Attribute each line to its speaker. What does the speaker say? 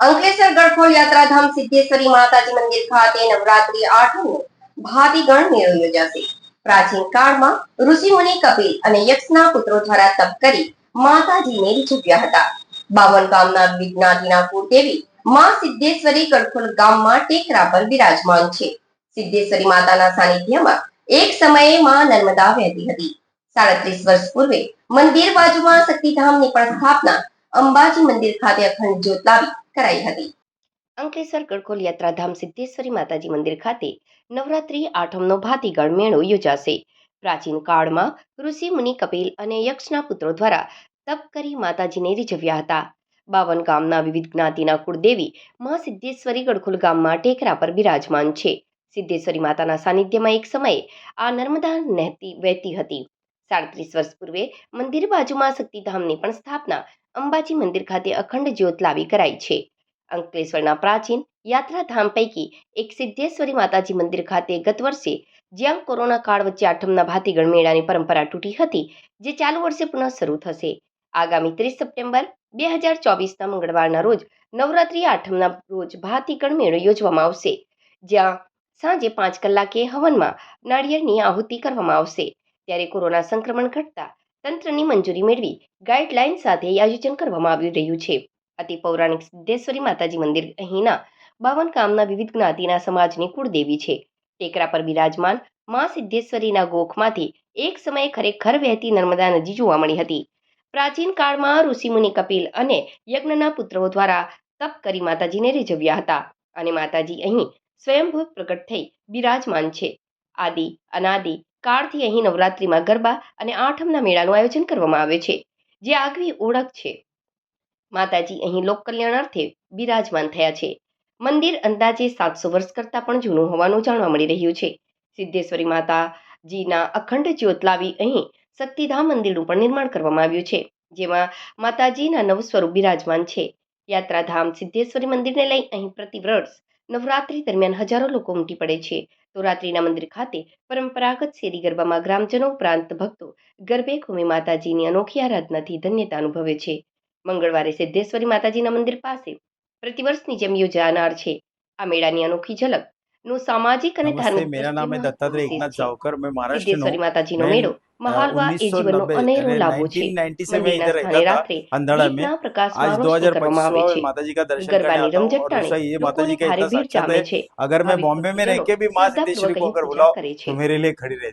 Speaker 1: અંકલેશ્વર ગઢખોલ યાત્રાધામ સિદ્ધેશ્વરી માતાજી મંદિર ખાતે નવરાત્રી આઠમનો ભાતીગણ મેળો યોજાશે. પ્રાચીન કાળમાં ઋષિ મુનિ કપિલ અને યક્ષના પુત્રો દ્વારા તપ કરી માતાજીને રીઝવ્યા હતા. બાવન ગામના વિજ્ઞાતિના કુળદેવી માં સિદ્ધેશ્વરી ગઢખોલ ગામમાં ટેકરા પર બિરાજમાન છે. સિદ્ધેશ્વરી માતાના સાનિધ્યમાં એક સમયે માં નર્મદા વહેતી હતી. સાડત્રીસ વર્ષ પૂર્વે મંદિર બાજુમાં શક્તિધામની પણ સ્થાપના અંબાજી મંદિર ખાતે અખંડ જ્યોત લાવી કરાઈ હતી. અંકલેશ્વર ગઢખોલ યાત્રાધામ સિદ્ધેશ્વરી માતાજી મંદિર ખાતે નવરાત્રી આઠમનો ભાતીગળ મેળો યોજાશે. પ્રાચીન કાળમાં ઋષિ મુનિ કપિલ અને યક્ષના પુત્રો દ્વારા તપ કરી માતાજીને રીઝવ્યા હતા. બાવન ગામના વિવિધ જ્ઞાતિના કુળદેવી મા સિદ્ધેશ્વરી ગડખોલ ગામમાં ટેકરા પર બિરાજમાન છે. સિદ્ધેશ્વરી માતાના સાનિધ્યમાં એક સમયે આ નર્મદા નહેતી વહેતી હતી. સાડત્રીસ વર્ષ પૂર્વે મંદિર બાજુમાં શક્તિધામની પણ સ્થાપના અંબાજી મંદિર ખાતે અખંડ જ્યોત લાવી કરાઈ છે. અંકલેશ્વરના પ્રાચીન યાત્રાધામ પૈકી એક સિદ્ધેશ્વરી માતાજી મંદિર ખાતે ગત વર્ષે જ્યાં કોરોના કાળ વચ્ચે આઠમના ભાતીગણ મેળાની પરંપરા તૂટી હતી, જે ચાલુ વર્ષે પુનઃ શરૂ થશે. આગામી ત્રીસ સપ્ટેમ્બર બે હજાર ચોવીસના મંગળવારના રોજ નવરાત્રી આઠમના રોજ ભાતીગણ મેળો યોજવામાં આવશે, જ્યાં સાંજે પાંચ કલાકે હવનમાં નાળિયેરની આહુતિ કરવામાં આવશે. ત્યારે કોરોના સંક્રમણ ઘટતા તંત્રની મંજૂરી મેળવી ગાઈડલાઇન સાથે આયોજન કરવામાં આવી રહ્યું છે. અતિ પૌરાણિક સિદ્ધેશ્વરી માતાજી મંદિર અહીંના બાવન ગામના વિવિધ જ્ઞાતિના સમાજની કુળદેવી છે. ટેકરા પર બિરાજમાન મા સિદ્ધેશ્વરીના ગોખમાંથી એક સમયે ખરેખર વહેતી નર્મદા નદી જોવા મળી હતી. પ્રાચીન કાળમાં ઋષિમુનિ કપિલ અને યજ્ઞના પુત્રો દ્વારા તપ કરી માતાજીને રીઝવ્યા હતા અને માતાજી અહીં સ્વયંભૂ પ્રગટ થઈ બિરાજમાન છે. આદિ, અનાદિ કાળથી અહીં નવરાત્રિમાં ગરબા અને આઠમના મેળાનું આયોજન કરવામાં આવે છે, જે આગવી ઓળખ છે. માતાજી અહીં લોક કલ્યાણ અર્થે બિરાજમાન થયા છે. મંદિર અંદાજે સાતસો વર્ષ કરતાં પણ જૂનું હોવાનું જાણવા મળી રહ્યું છે. સિદ્ધેશ્વરી માતાજીના અખંડ જ્યોત લાવી અહીં શક્તિધામ મંદિરનું પણ નિર્માણ કરવામાં આવ્યું છે, જેમાં માતાજીના નવ સ્વરૂપ બિરાજમાન છે. યાત્રાધામ સિદ્ધેશ્વરી મંદિરને લઈ અહીં પ્રતિવર્ષ નવરાત્રી દરમિયાન હજારો લોકો ઉમટી પડે છે. તો રાત્રિના મંદિર ખાતે પરંપરાગત શેરી ગરબામાં ગ્રામજનો ઉપરાંત ભક્તો ગરબે ખુમે માતાજીની અનોખી આરાધનાથી ધન્યતા અનુભવે છે. મંગળવારે સિદ્ધેશ્વરી માતાજીના મંદિર પાસે પ્રતિવર્ષની જેમ યોજાનાર છે. આ મેળાની અનોખી ઝલક નો સામાજિક અને ધાર્મિક મેરા
Speaker 2: નામ દત્તાત્રેય એકનાથ જાવકર.
Speaker 1: મેં
Speaker 2: મહારાષ્ટ્ર
Speaker 1: માતાજીનો મેળો મહાલવા એ જીવનનો
Speaker 2: 1990
Speaker 1: અનેરો
Speaker 2: यानी
Speaker 1: લાભો છે
Speaker 2: 1990 से मैं
Speaker 1: મંદિરના
Speaker 2: इधर
Speaker 1: સ્થાને
Speaker 2: रहता था
Speaker 1: રાત્રે
Speaker 2: अंधड़ा में
Speaker 1: દીપના પ્રકાશમાં
Speaker 2: आज
Speaker 1: રોશની કરવામાં આવે
Speaker 2: 2025
Speaker 1: છે
Speaker 2: माता जी का दर्शन करने
Speaker 1: ગરબાની
Speaker 2: आता हूँ
Speaker 1: રમઝટ
Speaker 2: और दूसरा ये माता
Speaker 1: લોકોની
Speaker 2: जी का
Speaker 1: ભારે
Speaker 2: इतना
Speaker 1: ભીડ
Speaker 2: साक्षात
Speaker 1: જામે
Speaker 2: है
Speaker 1: છે
Speaker 2: अगर मैं
Speaker 1: ભાવિક
Speaker 2: बॉम्बे में रह
Speaker 1: ભક્તજનો
Speaker 2: के भी माँ
Speaker 1: શ્રદ્ધાપૂર્વક
Speaker 2: सिद्धेश्वरी को
Speaker 1: અહીં
Speaker 2: अगर
Speaker 1: પૂજા
Speaker 2: बुलाओ
Speaker 1: કરે છે
Speaker 2: तो मेरे लिए खड़ी रहती